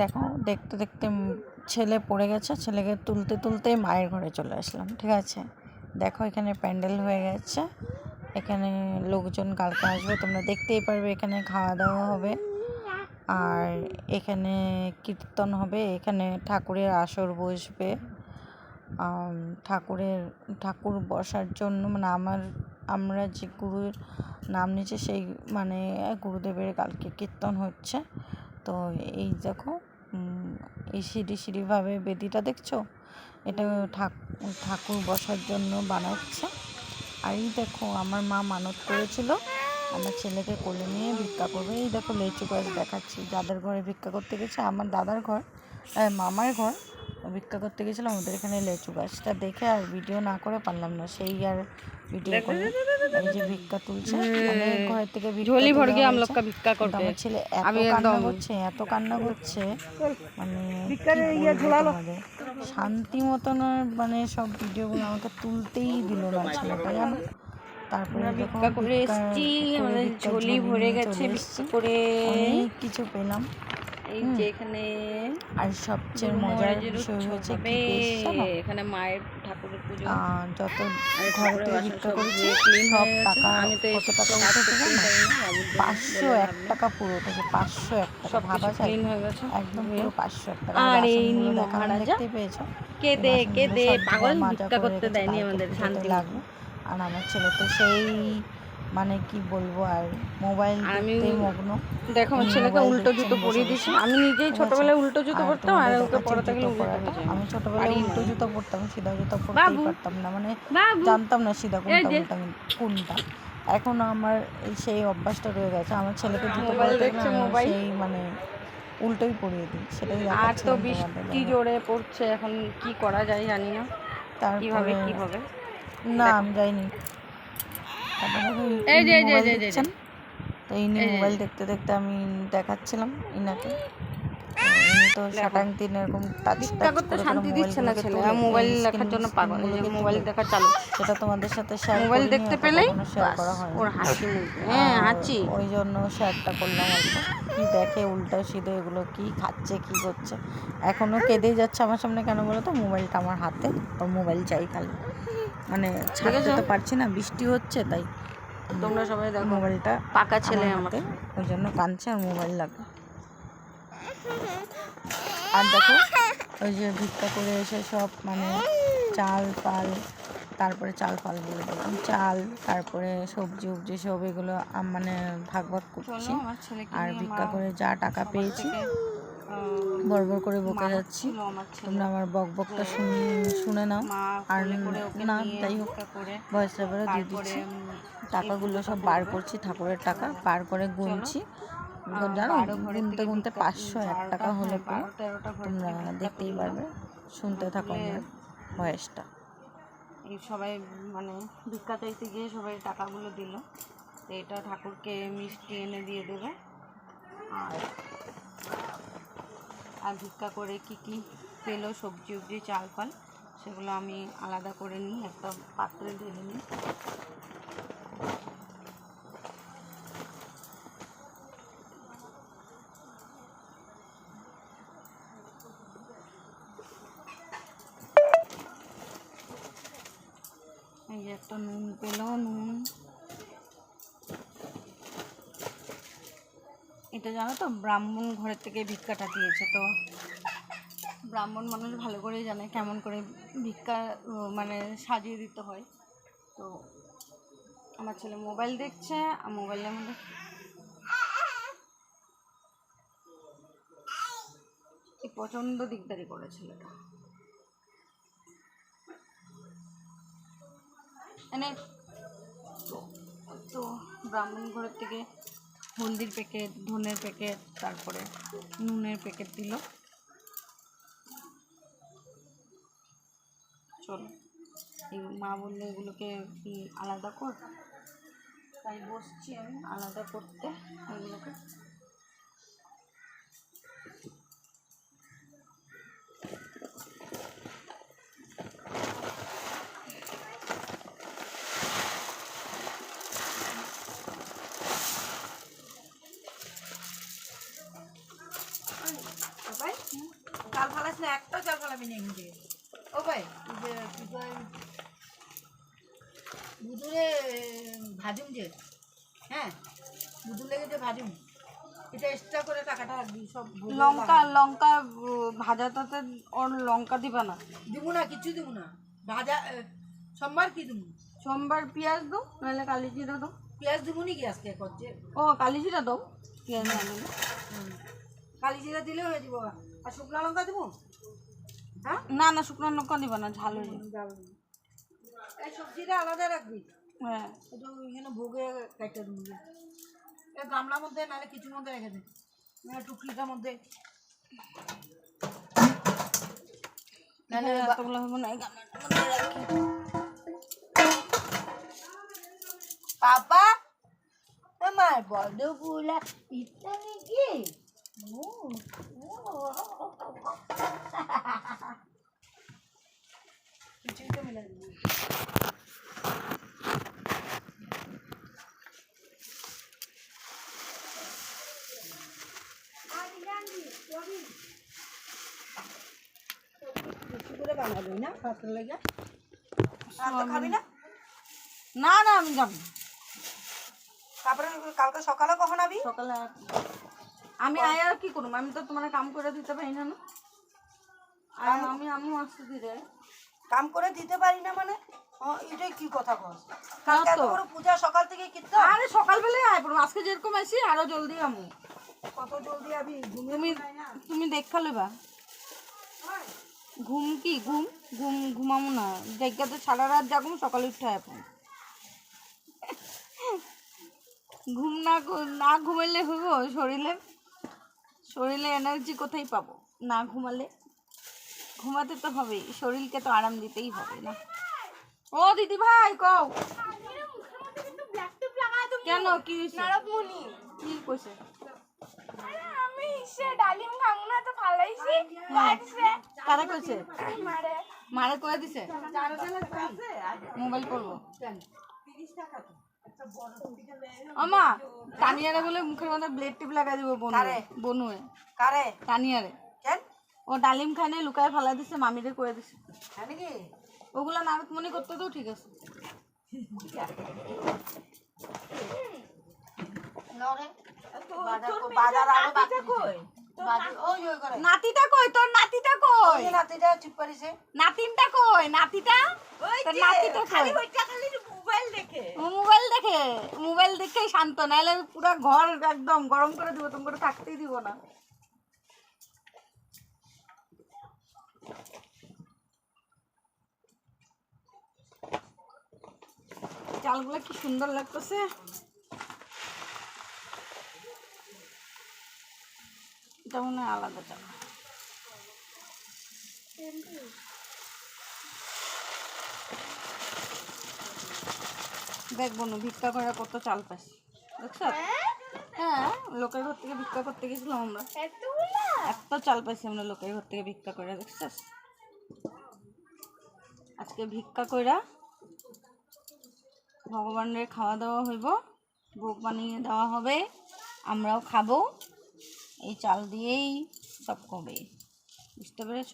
দেখো, দেখতে দেখতে ছেলে পড়ে গেছে। ছেলেকে তুলতে তুলতে মায়ের ঘরে চলে আসলাম, ঠিক আছে? দেখো, এখানে প্যান্ডেল হয়ে গেছে। এখানে লোকজন কালকে আসবে, তোমরা দেখতেই পারবে, এখানে খাওয়া দাওয়া হবে। আর এখানে কীর্তন হবে, এখানে ঠাকুরের আসর বসবে। ঠাকুরের, ঠাকুর বসার জন্য মানে আমার, আমরা যে গুরুর নাম নিচ্ছে সেই মানে গুরুদেবের কালকে কীর্তন হচ্ছে। তো এই দেখো এই সিঁড়ি সিঁড়িভাবে বেদিটা দেখছ? এটা ঠাক- ঠাকুর বসার জন্য বানাচ্ছে। আর এই দেখো, আমার মা মানত করেছিল। আমার ছেলেকে কোলে নিয়ে ভিক্ষা করবে। এই দেখো লেচু গাছ দেখাচ্ছি। যাদের ঘরে ভিক্ষা করতে গেছে আমার দাদার ঘর মামার ঘর ভিক্ষা করতে গেছিলাম আমাদের এখানে লেচু গাছটা দেখে আর ভিডিও না করে পারলাম না। সেই আর ভিডিও করে এই যে ভিক্ষা তুলছে মানে ঘরের থেকে ঝোলি ভর গিয়ে ভিক্ষা করবে আমার ছেলে এত কান্না করছে এত কান্না করছে মানে ভিক্ষারে ইয়া ঝোলালো। শান্তি মতন মানে সব ভিডিওগুলো আমাকে তুলতেই দিল না ছেলেটা জানো? তারপরে ভিক্ষা করে এসছি আমাদের ঝোলি ভরে গেছে করে। কিছু পেলাম। এই যে এখানে আর সবচেয়ে মজার বিষয় হচ্ছে? এখানে মায়ের ঠাকুরের পুজো। যত ঘরে ঠাকুরের ভিক্ষা করেছি সব টাকা তো কত টাকা উঠেছে পাঁচশো এক টাকা পুরো উঠেছে পাঁচশো এক টাকা সব ভাবা যায়? হয়ে গেছে। একদম পুরো পাঁচশো এক টাকা। আর এই বাসনগুলো নি দেখানো মহারাজা। দেখতে পেয়েছ? কে এই দে বাসনগুলো কে দে সব পাগল ভিক্ষা করতে দেয়নি আমাদের শান্তি। লাগবে আর আমার ছেলে তো সেই মানে কি বলব আর মোবাইল আমি- মগ্ন। দেখো আমার ছেলেকে উল্টো জুতো পরিয়ে। দিয়েছি। আমি নিজেই ছোটবেলায় উল্টো জুতো পরতাম আর ওকে পড়াতে গেলে আমি ছোটবেলায় উল্টো জুতো পরতাম সিধা জুতো পরতেই পারতাম না। মানে জানতাম না সিধা কোনটা কোনটা। এখন আমার এই সেই অভ্যাসটা রয়ে গেছে। আমার ছেলেকে জুতো পরাতে। সেই মানে উল্টোই পরিয়ে দিই। সেটাই আর তো বৃষ্টি জোরে পড়ছে এখন কি করা যায় জানি না। তারপরে কি হবে না আমি যাইনি। এই যে, এই যে, যে, তো ইনি মোবাইল দেখতে দেখতে আমি দেখাচ্ছিলাম ইনাকে। তো এরকম টাচ শান্তি দিচ্ছে না ছেলে মোবাইল দেখার জন্য পাগল। এই যে মোবাইল দেখা চালু। সেটা তোমাদের সাথে শেয়ার মোবাইল দেখতে পেলেই হয় ওর হাসি হ্যাঁ হাঁচি ওই জন্য শেয়ারটা করলাম অল্প। কি দেখে উল্টো সিধে এগুলো কি খাচ্ছে কি করছে। এখনও কেঁদেই যাচ্ছে আমার সামনে কেন বলো তো? মোবাইলটা আমার হাতে ওর মোবাইল চাই খালি। মানে ছাড়তে তো পারছি না বৃষ্টি হচ্ছে তাই। তোমরা সবাই দেখো। মোবাইলটা পাকা ছেলে হাতে ওই জন্য কাঁদছে আর মোবাইল লাগে আর দেখো ওই যে ভিক্ষা করে এসে সব মানে চাল পাল তারপরে চাল পাল বলে দেখুন চাল তারপরে সবজি উবজি সব এগুলো মানে ভাগ ভাগ করছি আর ভিক্ষা করে যা টাকা পেয়েছি বড় করে বকে যাচ্ছি। তোমরা আমার বক বকটা শুন- শুনে নাও। আর না যাই হোক ভয়েস রেভারও দিয়ে দিচ্ছি। টাকাগুলো সব বার করছি ঠাকুরের টাকা বার করে গুনছি। জানো গুনতে গুনতে পাঁচশো এক টাকা হলে তোমরা দেখতেই পারবে শুনতে থাকো আমার ভয়েসটা এই সবাই মানে ভিক্ষা চাইতে গিয়ে সবাই টাকাগুলো দিল তো এটা ঠাকুরকে মিষ্টি এনে দিয়ে দেবে। আর আর ভিক্ষা করে কি কি পেল সবজি উবজি চাল পাল সেগুলো আমি আলাদা করে নিই একটা পাত্রে ঢেলে নিই। একটা নুন পেল নুন এটা জানো তো, ব্রাহ্মণ ঘরের থেকে ভিক্ষাটা দিয়েছে তো। ব্রাহ্মণ মানুষ ভালো করেই জানে কেমন করে ভিক্ষা মানে সাজিয়ে দিতে হয়। তো আমার ছেলে মোবাইল দেখছে, আর মোবাইলের মধ্যে প্রচণ্ড দিকদারি করে ছেলেটা। মানে তো ব্রাহ্মণ ঘরের থেকে হলদির প্যাকেট ধনের প্যাকেট তারপরে নুনের প্যাকেট দিল। চলো এই মা বলল এগুলোকে আলাদা কর? তাই বসছি আমি। আলাদা করতে এগুলোকে যাস না ফলাবি না থেকে ও ভাই যে কি বুধুরে ভাজুম যে হ্যাঁ বুধুর লেগে যে ভাজুম এটা এক্সট্রা করে টাকাটা রাখবি সব লঙ্কা। লঙ্কা ভাজাটাতে ওর লঙ্কা দিবা না। দিব না কিছু দিব না। ভাজা সোমবার কি দিব সোমবার পেঁয়াজ দো নাহলে কালি জিরা দো। পেঁয়াজ দিব নাকি আজকে করছে? ও কালি জিরা দাও পেঁয়াজ না কালি জিরা দিলে হয়ে যাব আর শুকনো লঙ্কা দিব না না শুকনো লঙ্কা দিবা না ঝাল হয়ে যাবে। এই সবজিটা আলাদা রাখবি? হ্যাঁ। একটু এখানে ভোগে কাটতে দেবো এই গামলার মধ্যে নাহলে কিছুর মধ্যে রেখে দে। না টুকরিটার মধ্যে। নাহলে এতগুলো হবে না এই গামলাটার মধ্যে রাখি। পাপা আমার বড় বুলা পিঠা নাকি কিছুই বানাবি না ভাতের লেগে আর তো খাবি না না না আমি যাব তারপরে কালকে সকালে কখন আবি? সকালে আমি আয় আর কি করব? আমি তো তোমার কাম করে দিতে পারি না না। আর আমি আমি আসতে দিলে কাম করে দিতে পারি না মানে? এটাই কি কথা বল? কালকে এত বড় পূজা সকাল থেকে কিনতে আরে সকালবেলায় আয় পড়ব। আজকে যেরকম আছি আরও জলদি আমু। কত জলদি আবি ঘুমিয়ে তুমি তুমি দেখা লইবা। ঘুম কি? ঘুম? ঘুম ঘুমামো না। দেখা তো সারা রাত জাগুম সকালে উঠে এখন ঘুম না না ঘুমাইলে হইব শরীরে? শরীরে এনার্জি কোথায় পাবো? না ঘুমালে? ঘুমাতে তো হবেই। শরীরকে তো আরাম দিতেই হবে না? ও দিদি ভাই কও। কেন? কি কি কইছে? আমি সে ডালিম খাব না তো ফালাইছি কারা কইছে? মারে। মারে কয়ে দিছে? মোবাইল করব। আমা তানিয়ারে বলে মুখের মধ্যে ব্লেড টিপ লাগাই দিব বনু বনুয়ে। কারে? তানিয়ারে। কেন? ও ডালিম খানে লুকায় ফেলা দিছে মামিরে কয়ে দিছে। হ্যাঁ নাকি? ওগুলা মনে করতে তো ঠিক আছে। নরে? বাজার কো- বাজার আরও বাকি কই? বাজার ওই ওই করে নাতিটা কই? তোর নাতিটা কই? নাতিটা চুপ করিছে। নাতিনটা কই? নাতিটা? তোর নাতিটা কই? মোবাইল দেখে? মোবাইল দেখে মোবাইল দেখে শান্ত নাহলে পুরো ঘর একদম গরম করে দিব তুমি করে থাকতেই দিব না। চালগুলো কি সুন্দর লাগতেছে? এটা মনে হয় আলাদা চাল। দেখব না ভিক্ষা করে কত চাল পাইছি দেখছ? হ্যাঁ লোকের ঘর থেকে ভিক্ষা করতে গেছিলাম আমরা। এত চাল পাইছি আমরা লোকের ঘর থেকে ভিক্ষা করে দেখছিস আজকে ভিক্ষা কইরা ভগবানের খাওয়া দাওয়া হইব, ভোগ বানিয়ে দেওয়া হবে, আমরাও খাব। এই চাল দিয়েই সব হবে বুঝতে পেরেছ?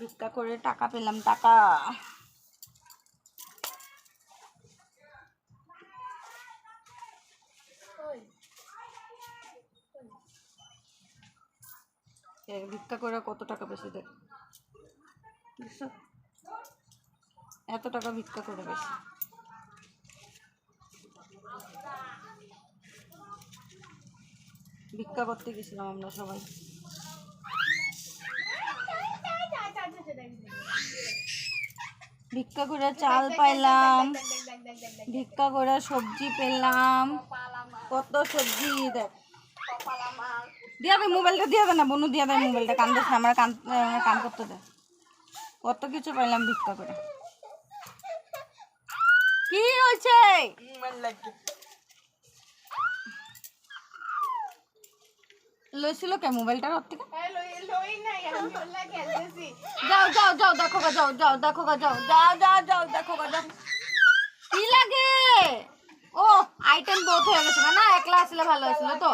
ভিক্ষা করে টাকা পেলাম, টাকা। এ, ভিক্ষা করে কত টাকা বেশি দেখ দেখছ? এত টাকা ভিক্ষা করে পেয়েছি ভিক্ষা করতে গেছিলাম আমরা সবাই। ভিক্ষা করে চাল পাইলাম ভিক্ষা করে সবজি পেলাম। কত সবজি দেখ দিয়া দে মোবাইলটা দিয়া দে না বনু দিয়া দে মোবাইলটা কান দিস না আমার কান কান করতে দে। কত কিছু পাইলাম ভিক্ষা করে। কি হয়েছে? লইছিল কে মোবাইলটা ওর থেকে? খেলতেছি। যাও যাও যাও দেখো গা যাও যাও দেখো গা যাও যাও যাও যাও দেখো গা যাও। কি লাগে? ও আইটেম বহুত হয়ে গেছে না একলা আসলে ভালো হয়েছিল তো।